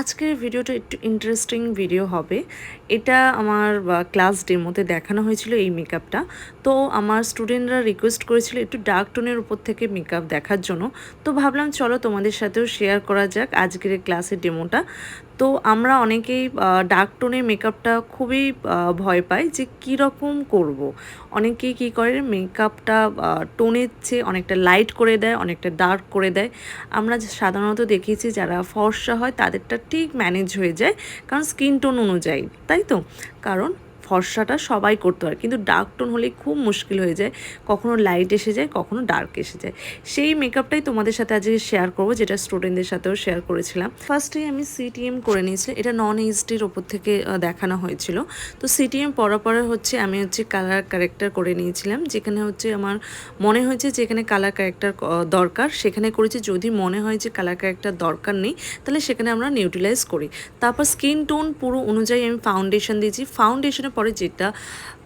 আজকের ভিডিওটা একটু ইন্টারেস্টিং ভিডিও হবে। এটা আমার ক্লাস ডেমোতে দেখানো হয়েছিল এই মেকআপটা তো আমার স্টুডেন্টরা রিকোয়েস্ট করেছিল একটু ডার্ক টোনের উপর থেকে মেকআপ দেখার জন্য। তো ভাবলাম, চলো তোমাদের সাথেও শেয়ার করা যাক আজকের ক্লাসের ডেমোটা তো আমরা অনেকেই ডার্ক টোনের মেকআপটা খুবই ভয় পাই যে কী রকম করব। অনেকেই কী করে মেকআপটা টোনের চেয়ে অনেকটা লাইট করে দেয়, অনেকটা ডার্ক করে দেয়। আমরা সাধারণত দেখিয়েছি যারা ফর্সা হয়, তাদেরটা ঠিক ম্যানেজ হয়ে যায় কারণ স্কিন টোন অনুযায়ী তাই তো? কারণ ফর্সাটা সবাই করতে পারে কিন্তু ডার্ক টোন হলে খুব মুশকিল হয়ে যায়। কখনো লাইট এসে যায়, কখনো ডার্ক এসে যায়। সেই মেকআপটাই তোমাদের সাথে আজকে শেয়ার করব, যেটা স্টুডেন্টদের সাথেও শেয়ার করেছিলাম। ফার্স্টেই আমি সিটিএম করে নিয়েছি। এটা নন এইচডির ওপর থেকে দেখানো হয়েছিল। তো সিটিএম পড়া পরে হচ্ছে আমি হচ্ছে কালার ক্যারেক্টার করে নিয়েছিলাম, যেখানে হচ্ছে আমার মনে হয়েছে যে এখানে কালার ক্যারেক্টার দরকার। সেখানে করেছি, যদি মনে হয় যে কালার ক্যারেক্টার দরকার নেই, তাহলে সেখানে আমরা নিউট্রিলাইজ করি। তারপর স্কিন টোন পুরো অনুযায়ী আমি ফাউন্ডেশন দিয়েছি। ফাউন্ডেশনের পরে যেটা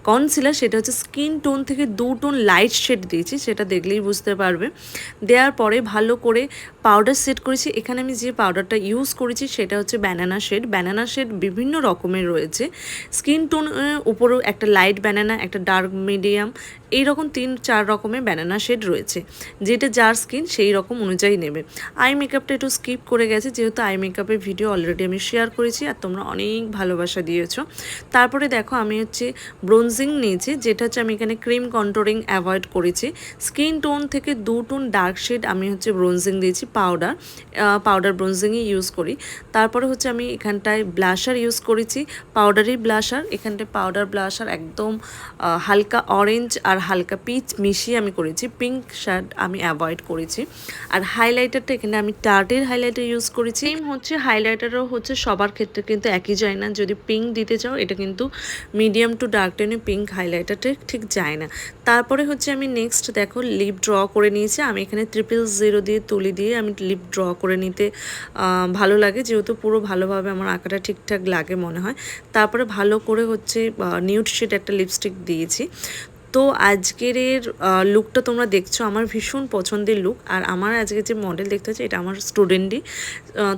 কনসিলার সেটা হচ্ছে স্কিন টোন থেকে দু টোন লাইট শেড দিয়েছি, সেটা দেখলেই বুঝতে পারবে। দেওয়ার পরে ভালো করে পাউডার সেট করেছি। এখানে আমি যে পাউডারটা ইউজ করেছি, সেটা হচ্ছে ব্যানানা শেড। ব্যানানা শেড বিভিন্ন রকমের রয়েছে। স্কিন টোন উপরেও একটা লাইট ব্যানানা, একটা ডার্ক মিডিয়াম, এইরকম তিন চার রকমের ব্যানানা শেড রয়েছে। যেটা যার স্কিন, সেই রকম অনুযায়ী নেবে। আই মেকআপটা একটু স্কিপ করে গেছে, যেহেতু আই মেকআপের ভিডিও অলরেডি আমি শেয়ার করেছি, আর তোমরা অনেক ভালোবাসা দিয়েছ। তারপরে দেখো আমি হচ্ছে ব্রোনজিং নিয়েছি, যেটা হচ্ছে আমি এখানে ক্রিম কন্ট্রোলিং অ্যাভয়েড করেছি। স্কিন টোন থেকে দু টোন ডার্ক শেড আমি হচ্ছে ব্রোনজিং দিয়েছি পাউডার পাউডার ব্রোনজিংই ইউজ করি। তারপরে হচ্ছে আমি এখানটায় ব্লাশার ইউজ করেছি পাউডারি ব্লাশার এখানটায় পাউডার ব্লাশার একদম হালকা অরেঞ্জ আর হালকা পিচ মিশিয়ে আমি করেছি পিঙ্ক শার্ট আমি অ্যাভয়েড করেছি। আর হাইলাইটারটা এখানে আমি টার্টের হাইলাইটার ইউজ করেছি। হচ্ছে হাইলাইটারও হচ্ছে সবার ক্ষেত্রে কিন্তু একই যায় না। যদি পিঙ্ক দিতে চাও, এটা কিন্তু মিডিয়াম টু ডার্ক টেনে পিঙ্ক হাইলাইটারটা ঠিক যায় না। তারপরে হচ্ছে আমি নেক্সট দেখো লিপ ড্র করে নিয়েছি। আমি এখানে ট্রিপল জিরো দিয়ে তুলি দিয়ে আমি লিপ ড্র করে নিতে ভালো লাগে। যেহেতু পুরো ভালোভাবে আমার আঁকাটা ঠিকঠাক লাগে মনে হয়। তারপরে ভালো করে হচ্ছে নিউড শেড একটা লিপস্টিক দিয়েছি। তো আজকের এর লুকটা তোমরা দেখছ, আমার ভীষণ পছন্দের লুক আর আমার আজকে যে মডেল দেখতে হচ্ছে, এটা আমার স্টুডেন্টই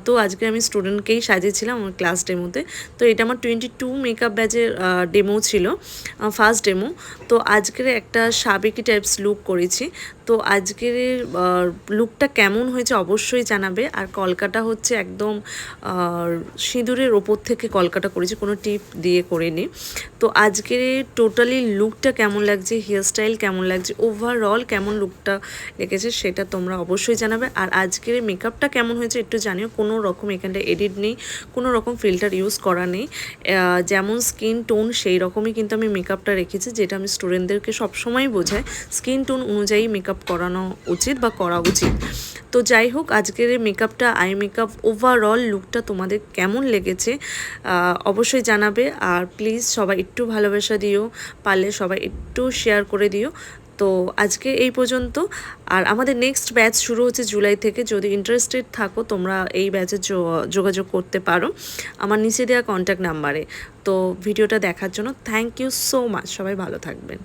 তো আজকে আমি স্টুডেন্টকেই সাজিয়েছিলাম আমার ক্লাস ডেমোতে তো এটা আমার টোয়েন্টি টু মেকআপ ব্যাচের ডেমো ছিল ফার্স্ট ডেমো তো আজকের একটা সাবেকি টাইপস লুক করেছি। তো আজকের লুকটা কেমন হয়েছে অবশ্যই জানাবে। আর কলকাটা হচ্ছে একদম সিঁদুরের ওপর থেকে কলকাটা করেছি, কোনো টিপ দিয়ে করিনি। তো আজকের টোটালি লুকটা কেমন লাগছে হেয়ারস্টাইল কেমন লাগছে ওভারঅল কেমন লুকটা লেগেছে সেটা তোমরা অবশ্যই জানাবে। আর আজকের মেকআপটা কেমন হয়েছে একটু জানিও, কোনো রকম এখানটা এডিট নেই, কোনো রকম ফিল্টার ইউজ করা নেই। যেমন স্কিন টোন সেই রকমই কিন্তু আমি মেকআপটা রেখেছি, যেটা আমি স্টুডেন্টদেরকে সবসময় বোঝাই। স্কিন টোন অনুযায়ী মেকআপ করানো উচিত বা করা উচিত। তো যাই হোক, আজকের এই মেকআপটা আই মেকআপ ওভারঅল লুকটা তোমাদের কেমন লেগেছে অবশ্যই জানাবে। আর প্লিজ সবাই একটু ভালোবাসা দিও, পারলে সবাই একটু শেয়ার করে দিও। তো আজকে এই পর্যন্ত। আর আমাদের নেক্সট ব্যাচ শুরু হচ্ছে জুলাই থেকে। যদি ইন্টারেস্টেড থাকো, তোমরা এই ব্যাচে যোগাযোগ করতে পারো আমার নিচে দেওয়া কন্ট্যাক্ট নাম্বারে তো ভিডিওটা দেখার জন্য থ্যাংক ইউ সো মাচ সবাই ভালো থাকবেন।